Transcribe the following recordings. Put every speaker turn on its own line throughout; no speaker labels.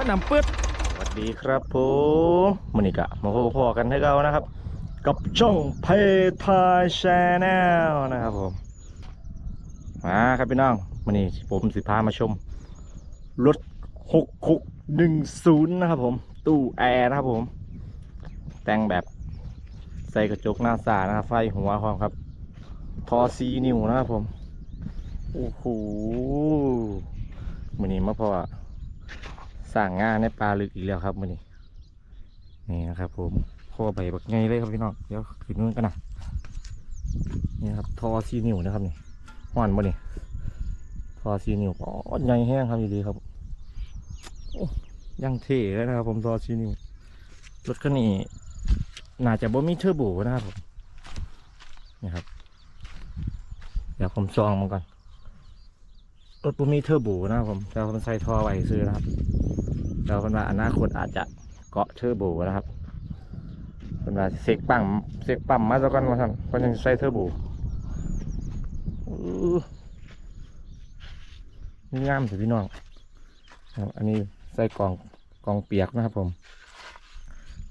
ว่านำปึ๊ดสวัสดีครับผมมันนี่กะมาพบพ่อกันให้เรานะครับ กับช่องเพทายชแนลนะครับผมมาครับพี่น้องมันนี่ผมสิพามาชมรถ6610นะครับผม ตู้แอร์นะครับผม แต่งแบบใส่กระจกหน้าสานะครับ ไฟหัวความครับ ทอซีนิวนะครับผม โอ้โหมันนี้มาพอ สั่งงานในปลาลึกอีกแล้วครับมันนี้นี่นะครับ ผมข้อใบบักไงเลยครับพี่น้องเดี๋ยวขึ้นนู่นกันนะนี่ครับทอซีนิวนะครับนี่ห่อนบ่นี่ทอซีนิวอ๋อใหญ่แห้งครับดีครับยังเท่เลยนะครับ ผมทอซีนิวรถคันนี้น่าจะบ่มีเทอร์โบนะครับผมนี่ครับ เดี๋ยวผมซองมันก่อนรถผมมีเทอร์โบนะครับผมแต่ผมใส่ทอไว้ซื้อนะครับ แล้วคนว่าอนาคตอาจจะเกาะเทอร์โบนะครับคนว่าเสกปั๊มเสกปั๊มมาสักก่อนมาทำก็ยังใส่เทอร์โบนี่งามสิพี่น้องครับอันนี้ใส่กล่องกล่องเปียกนะครับผม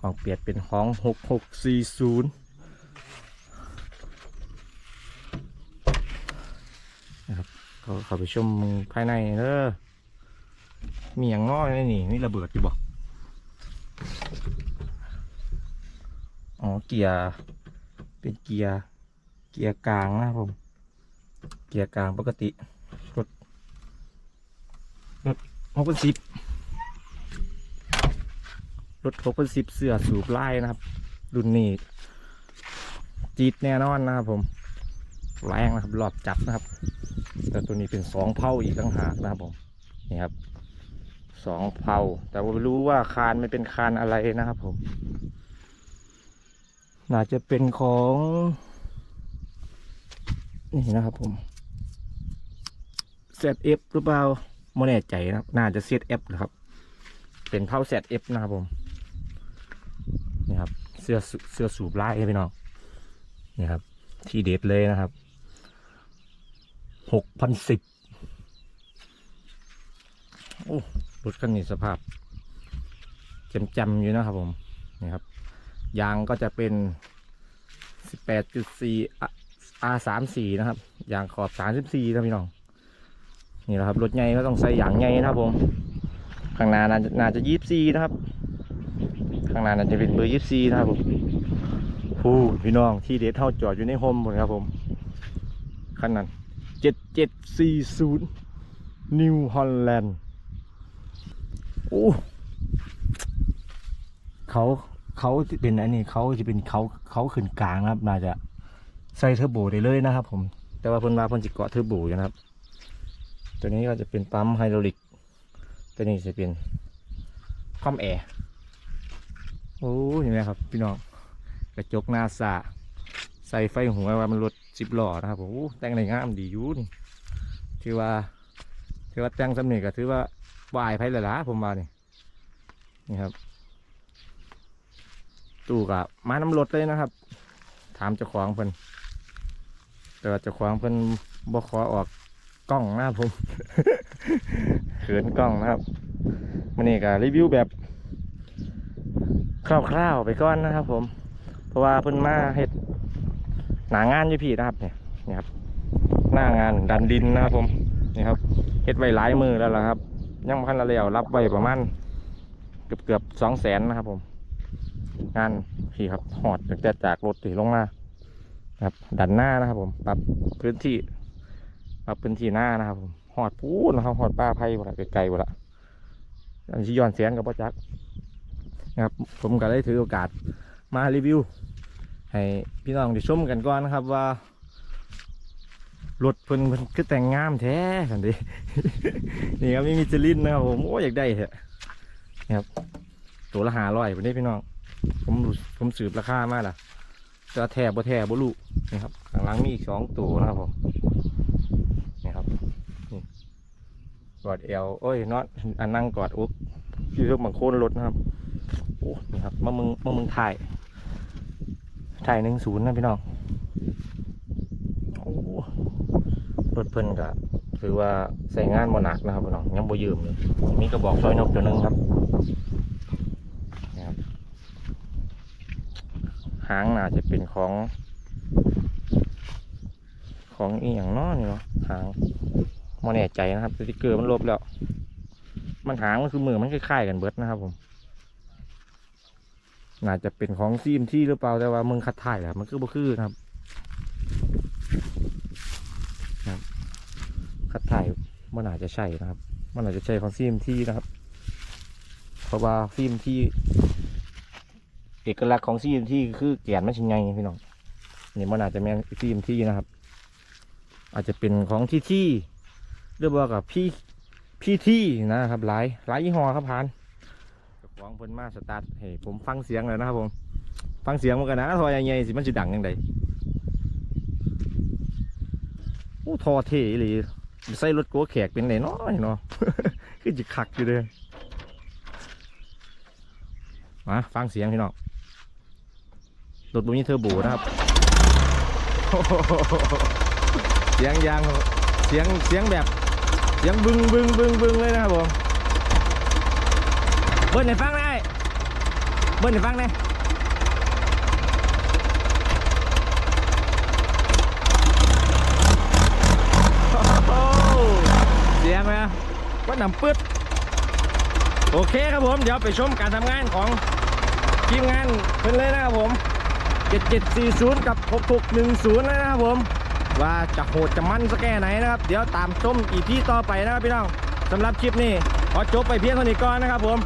กล่องเปียกเป็นของหกหกสี่ศูนย์เขาเขาไปชมภายในเด้อ มีอย่างน้อยนี่มีระเบิดอยู่บ่อ๋อเกียร์ เป็นเกียร์ เกียร์กลางนะผม เกียร์กลางปกติรถรถหกพันสิบรถหกพันสิบเสือสูบไล่นะครับ รุ่นนี้จีดแน่นอนนะครับผมแรงนะครับรอบจับนะครับ แต่ตัวนี้เป็นสองเผาอีกต่างหากนะครับผมนี่ครับ สองเผาแต่ว่าไม่รู้ว่าคานมันเป็นคานอะไรนะครับผมน่าจะเป็นของนี่นะครับผม ZF หรือเปล่าไม่แน่ใจนะน่าจะ ZF นะครับ เป็นเผา ZF นะครับผมนี่ครับเสื้อเสื้อสูบไล่พี่น้องนี่ครับ ที่เด็ดเลยนะครับหกพันสิบโอ้ รถคันนี้สภาพจำๆอยู่นะครับผมนี่ครับยางก็จะเป็นสิบแปดจุดสี่อาสามสี่นะครับยางขอบสามสิบสี่นะพี่น้องนี่แหละครับรถใหญ่ก็ต้องใส่ยางใหญ่นะครับผมข้างหน้าน่าจะน่าจะยี่สี่นะครับ ข้างหน้าน่าจะเป็นเบอร์ยี่สี่นะครับผมฟูพี่น้องที่เดทเท่าจอดอยู่ในโฮมหมดครับผมคันนั้นเจ็ดเจ็ดสี่ศูนย์นิวฮอลแลนด์ โอ้เขาเขาจะเป็นอันนี้เขาจะเป็นเขาเขาขึ้นกลางนะครับ น่าจะใส่เทอร์โบได้เลยนะครับ ผม แต่ว่าเพิ่นว่าเพิ่นจะเกาะเทอร์โบอยู่นะครับ ตัวนี้ก็จะเป็นปั๊มไฮดรอลิก ตัวนี้จะเป็นปั๊มแอร์โอ้ยเห็นไหมครับ พี่น้องกระจกหน้าสาใส่ไฟหัวว่ามันรถสิบหล้อนะครับผมโอ้แต่งในงามดีอยู่นี่ถือว่าถือว่าแต่งสำเนียก็ถือว่า วายไพ่ละล่ะผมว่านี่นี่ครับ ตู้กับมาน้ำรถเลยนะครับ ถามเจ้าของเพิ่นแต่ว่าเจ้าของเพิ่นบ่ขอออกกล้องนะผมเขินกล้องนะครับมันนี่ก็รีวิวแบบคร่าวๆไปก่อนนะครับ ผม เพราะว่าเพิ่นมาเฮ็ดหนางานอยู่พี่นะครับเนี่ยนี่ครับ หน้างานดันดินนะครับผมนี่ครับเฮ็ดไว้หลายมือแล้วล่ะครับ ยังพันละเลียวรับไว้ประมาณเกือบเกือบสองแสนนะครับ ผม งานพี่ครับหอดตั้งแต่จากรถถีลงมาครับ ดันหน้านะครับ ผมปรับพื้นที่ปรับพื้นที่หน้านะครับ ผมหอดพูดนะครับหอดป้าไผ่หมดละไกลๆหมดละอันที่ย้อนเสียงกับพ่อจักนะครับ ผมก็ได้ถือโอกาสมารีวิว ให้พี่น้องได้ชมกันก่อนนะครับว่า รถเพิ่นเพิ่นคือแต่งงามแท้กันดินี่ครับมีมิชลินนะครับผมโอ้อยากได้เถอะนี่ครับตัวละหาร้อยวันนี้พี่น้องผมดูผมสืบราคามาล่ะจะแทบบ่แทบบ่รู้นี่ครับข้างหลังมีอีกสองตัวนะครับผมนี่ครับนี่กอดเอวโอ้ยน็อตอันนั่งกอดอุ๊บอยู่ทุกบางโคนรถนะครับโอ้นี่ครับมามึงมามึงถ่ายถ่ายหนึ่งศูนย์นะพี่น้องโอ้ รถเพิ่นกับถือว่าใส่งานบ่หนักนะครับพี่น้องยังบ่ยืมเลยมีกระบอกซอยนกตัวหนึงครับนะครับ หางน่าจะเป็นของ ของอีหยังเน้อนี่เนาะหางบ่แน่ใจนะครับสติกเกอร์มันลบแล้ว มันหางมันคือมือมันคล้ายๆกันเบิดนะครับผมน่าจะเป็นของซีมที่หรือเปล่าแต่ว่ามึงคัดถ่ายแหละมันคือบ่คือนะครับ คัดถ่ายมันอาจจะใช่นะครับ มันอาจจะใช่ของซีมที่นะครับ เพราะว่าซีมที่ เอกลักษณ์ของซีมที่คือแกนมันชิงไงพี่น้องนี่มันอาจจะแม่นซีมที่นะครับ อาจจะเป็นของที่ที่หรือว่ากับพี่พี่ที่นะครับหลายหลายยี่ห้อครับพานเจ้าของเพิ่นมาสตาร์ทให้ผมฟังเสียงเลยนะครับผมฟังเสียงมันกันนะทอยังไงสิมันจะดังยังไงโอ้ทอเท่เลย ใส่รถกัวแขกเป็นไหนน้อยเนาะคือจะคักอยู่เลยมาฟังเสียงพี่น้องรถบุญเทอร์โบนะครับ เสียงยางเสียงเสียงแบบเสียงบึงบึงบึงบึงเลยนะครับผมเบิ้ลให้ฟังได้เบิ้ลให้ฟังได้ โอ้เสียงไหม ว่าน้ำปึ๊ดโอเคครับผม เดี๋ยวไปชมการทำงานของทีมงานเพิ่นเลยนะครับผม 7740 กับ 6610เลยนะครับผม ว่าจะโหดจะมั่นสักแค่ไหนนะครับ เดี๋ยวตามชมอีพีต่อไปนะครับพี่น้องสำหรับคลิปนี้ ขอจบไปเพียงเท่านี้ก่อนนะครับผม